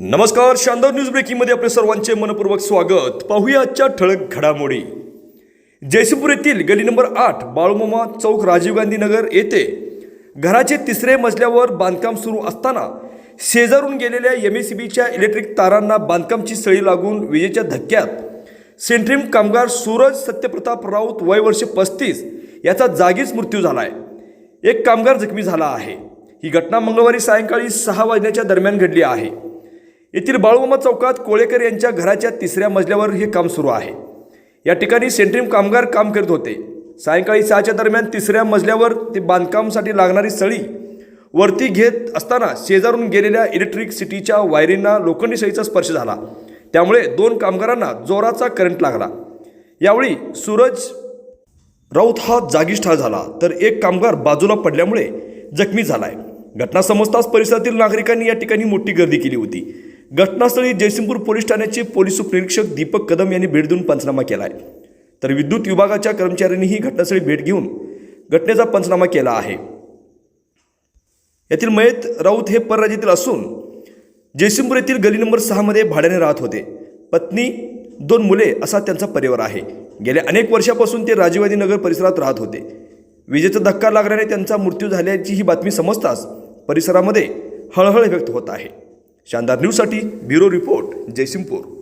नमस्कार शानदार न्यूज ब्रेकिंगमध्ये आपले सर्वांचे मनपूर्वक स्वागत. पाहूया आजच्या ठळक घडामोडी. जयसिंगपूर येथील गली नंबर आठ बाळूमामा चौक राजीव गांधी नगर येथे घराचे तिसरे मजल्यावर बांधकाम सुरू असताना शेजारून गेलेल्या एम एस बीच्या इलेक्ट्रिक तारांना बांधकामची सळी लागून विजेच्या धक्क्यात सेंट्रीम कामगार सूरज सत्यप्रताप राऊत वय वर्ष पस्तीस याचा जागीच मृत्यू झाला आहे एक कामगार जखमी झाला आहे. ही घटना मंगळवारी सायंकाळी सहा वाजण्याच्या दरम्यान घडली आहे. येथील बाळूमामा चौकात कोळेकर यांच्या घराच्या तिसऱ्या मजल्यावर हे काम सुरू आहे. या ठिकाणी सेंट्रीम कामगार काम करत होते. सायंकाळी सहाच्या दरम्यान तिसऱ्या मजल्यावर ते बांधकामासाठी लागणारी सळी वरती घेत असताना शेजारून गेलेल्या इलेक्ट्रिक सिटीच्या वायरींना लोखंडी सळीचा स्पर्श झाला. त्यामुळे दोन कामगारांना जोराचा करंट लागला. यावेळी सूरज राऊत हा जागीच ठार झाला तर एक कामगार बाजूला पडल्यामुळे जखमी झाला आहे घटना समजताच परिसरातील नागरिकांनी या ठिकाणी मोठी गर्दी केली होती. घटनास्थळी जयसिंगपूर पोलीस ठाण्याचे पोलीस उपनिरीक्षक दीपक कदम यांनी भेट देऊन पंचनामा केला आहे तर विद्युत विभागाच्या कर्मचाऱ्यांनीही घटनास्थळी भेट घेऊन घटनेचा पंचनामा केला आहे. यातील मयत राऊत हे परराज्यातील असून जयसिंगपूर येथील गली नंबर सहामध्ये भाड्याने राहत होते. पत्नी दोन मुले असा त्यांचा परिवार आहे. गेल्या अनेक वर्षापासून ते राजीवादी नगर परिसरात राहत होते. विजेचा धक्का लागल्याने त्यांचा मृत्यू झाल्याची ही बातमी समजताच परिसरामध्ये हळहळ व्यक्त होत आहे. शानदार न्यूजसाठी ब्युरो रिपोर्ट जयसिंगपूर.